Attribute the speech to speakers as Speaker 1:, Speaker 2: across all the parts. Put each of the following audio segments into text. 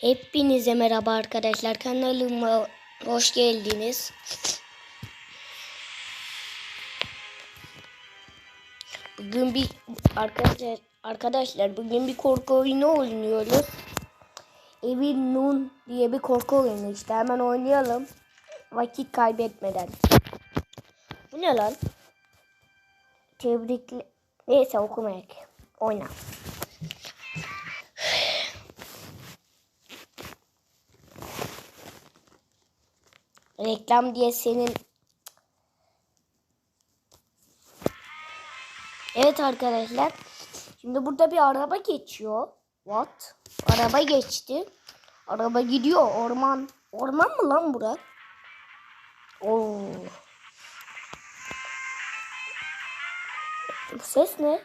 Speaker 1: Hepinize merhaba arkadaşlar. Kanalıma hoş geldiniz. Bugün bir arkadaşlar arkadaşlar bugün bir korku oyunu oynuyoruz. Evin Nun diye bir korku oyunu işte. Hemen oynayalım. Vakit kaybetmeden. Bu ne lan? Tebrikli. Neyse okumayak. Oyna. Reklam diye senin Evet arkadaşlar. Şimdi burada bir araba geçiyor. What? Araba geçti. Araba gidiyor. Orman. Orman mı lan bura? Oo. Bu ses ne?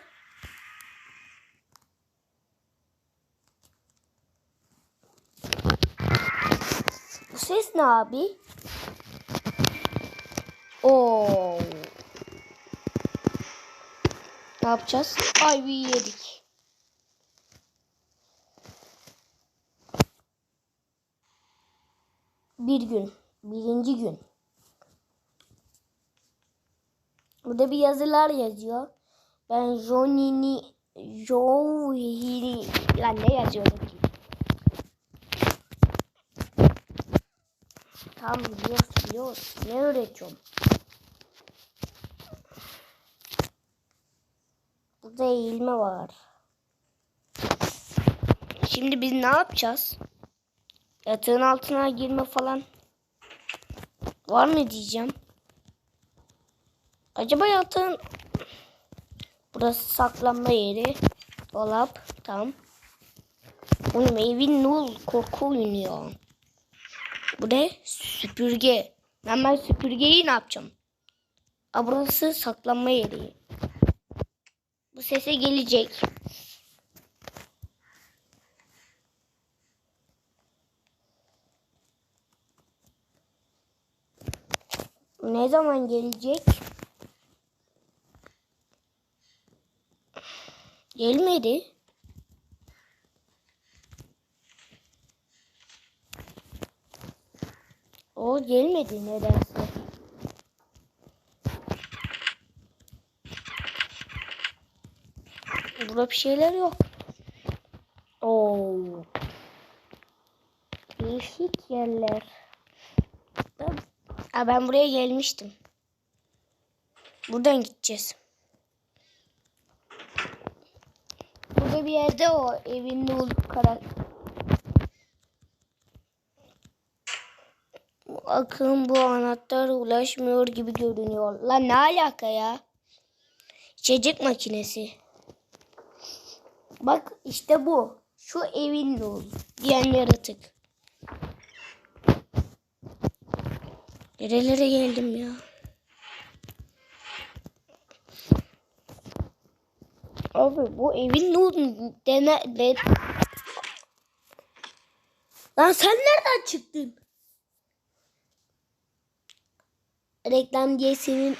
Speaker 1: Bu ses ne abi? Oo. Ne yapacağız? Ay bir yedik. Bir gün. Birinci gün. Burada bir yazılar yazıyor. Ben Johnny'ni Johnny'ni lan ne yazıyorum ki? Tam biliyoruz biliyoruz. Ne öğretiyorum? Burada eğilme var. Şimdi biz ne yapacağız? Yatağın altına girme falan var mı diyeceğim. Acaba yatağın burası saklanma yeri. Dolap tam. Oğlum evin nul korku oyunu ya. Bu ne? Süpürge. Ben ben süpürgeyi ne yapacağım? Aa, burası saklanma yeri. Bu sese gelecek. Ne zaman gelecek? Gelmedi. O gelmedi nedense. Burada bir şeyler yok. Oo. Değişik yerler. Aa, ben buraya gelmiştim. Buradan gideceğiz. Burada bir yerde o evin olup karar. Akın bu anahtar ulaşmıyor gibi görünüyor. Lan ne alaka ya? İçecek makinesi. Bak işte bu. Şu evin dolu diyen yaratık. Nerelere geldim ya? Abi bu evin dolu dene de... Lan sen nereden çıktın? Reklam diye senin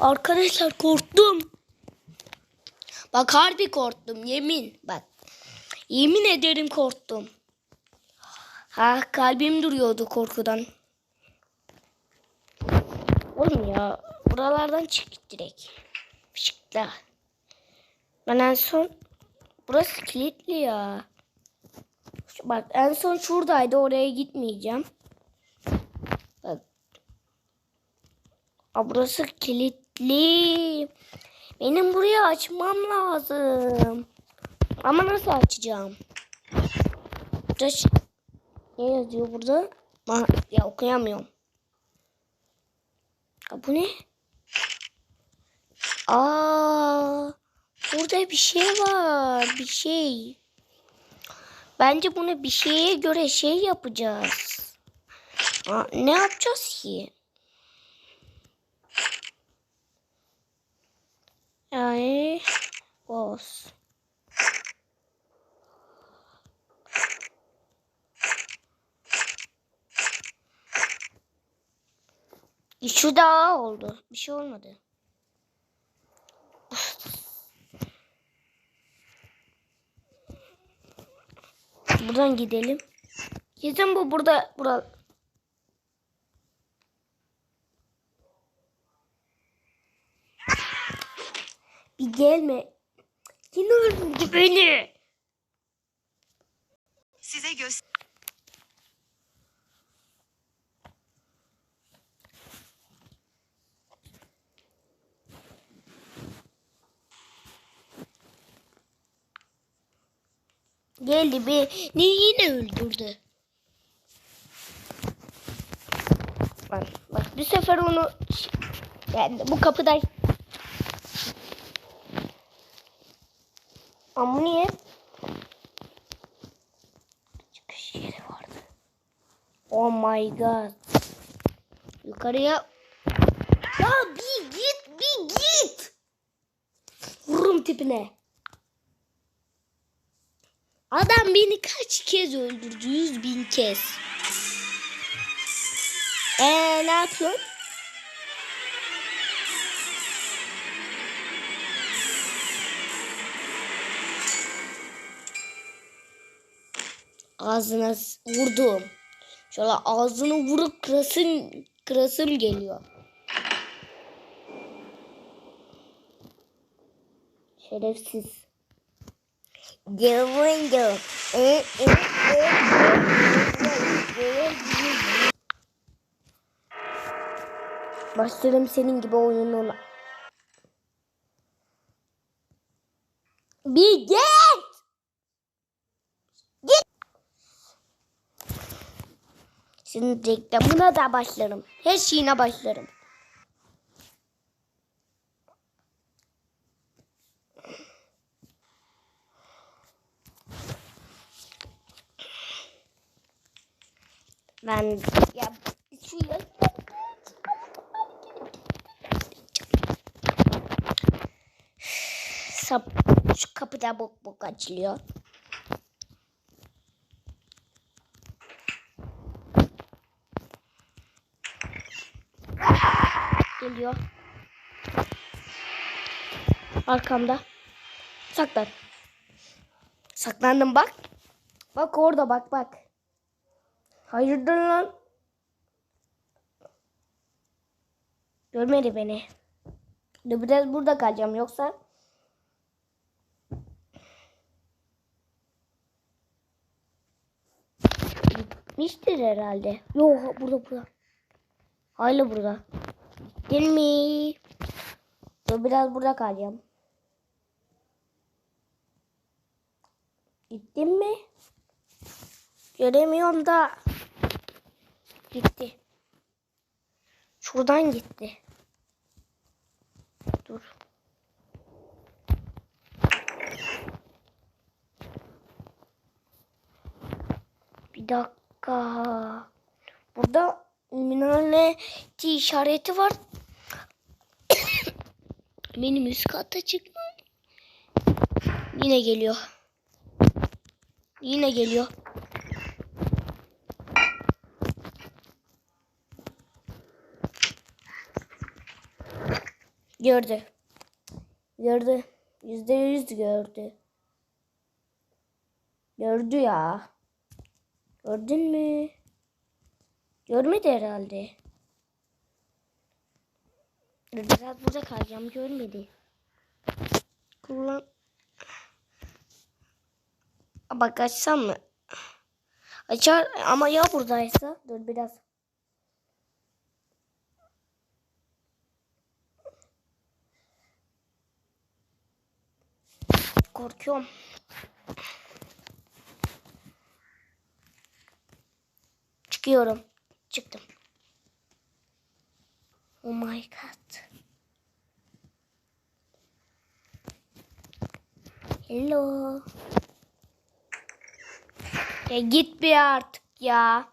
Speaker 1: Arkadaşlar korktum. Bak harbi korktum yemin bak. Yemin ederim korktum. Ha kalbim duruyordu korkudan. Oğlum ya buralardan çık direkt. Fışıkla. Ben en son burası kilitli ya. Bak en son şuradaydı oraya gitmeyeceğim. Bak. Aa, burası kilitli. Benim burayı açmam lazım. Ama nasıl açacağım? Burada ş- ne yazıyor burada? Aa, ya okuyamıyorum. Aa, bu ne? Aa, burada bir şey var. Bir şey. Bence bunu bir şeye göre şey yapacağız. Aa, ne yapacağız ki? Yani boss. Şu daha oldu. Bir şey olmadı. Buradan gidelim. Kesin bu burada. Burada. Bir gelme. Yine öldürdü beni.
Speaker 2: Size göster.
Speaker 1: Geldi beni yine öldürdü. Bak, bak bu sefer onu yani bu kapıda Ama niye? Çıkış yeri vardı. Oh my god. Yukarıya ya bir git bir git. Vururum tipine. Adam beni kaç kez öldürdü? Yüz bin kez. Eee ne yapıyorsun? Ağzına vurdum. Şöyle ağzını vurup kırasım, kırasım geliyor. Şerefsiz. Cıvındı. Başlarım senin gibi oyununa. Bir git! Git! Şimdi reklamına da başlarım. Her şeyine başlarım. Ben ya şu ya şu kapıda bok bok açılıyor. Geliyor. Arkamda. Saklan. Saklandım bak. Bak orada bak bak. Hayırdır lan? Görmedi beni. Dur biraz burada kalacağım yoksa. Gitmiştir herhalde. Yok burada burada. Hala burada. Değil mi? Dur biraz burada kalacağım. Gittin mi? Göremiyorum da. Gitti. Şuradan gitti. Dur. Bir dakika. Burada minareti işareti var. Benim üst kata çıkmam. Yine geliyor. Yine geliyor. Gördü. Gördü. Yüzde yüz gördü. Gördü ya. Gördün mü? Görmedi herhalde. Biraz burada kalacağım. Görmedi. Kullan. Bak açsam mı? Açar ama ya buradaysa. Dur biraz. Korkuyorum. Çıkıyorum. Çıktım. Oh my god. Hello. Ya git bir artık ya.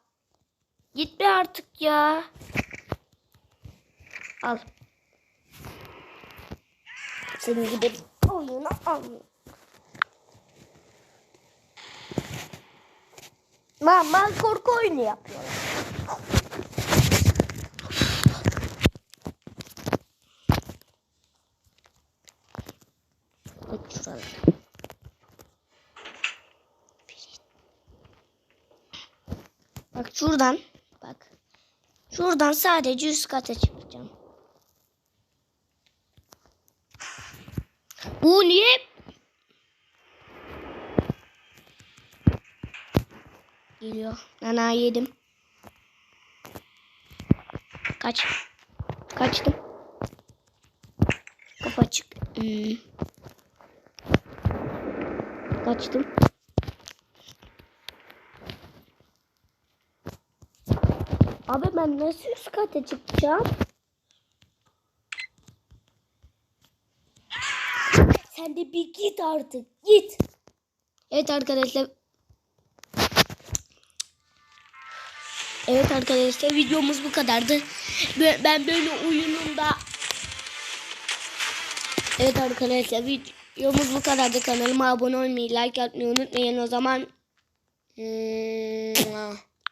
Speaker 1: Git bir artık ya. Al. Senin gibi oyunu al. Mama korku oyunu yapıyorlar. Bak şurada. Bak şuradan. Bak. Şuradan sadece üst kata çıkacağım. Bu niye? Geliyor. Nana yedim. Kaç. Kaçtım. Kapı açık. Hmm. Kaçtım. Abi ben nasıl üst kata çıkacağım? Sen de bir git artık. Git. Evet arkadaşlar. Evet arkadaşlar videomuz bu kadardı. Ben böyle oyunumda Evet arkadaşlar videomuz bu kadardı. Kanalıma abone olmayı, like atmayı unutmayın o zaman.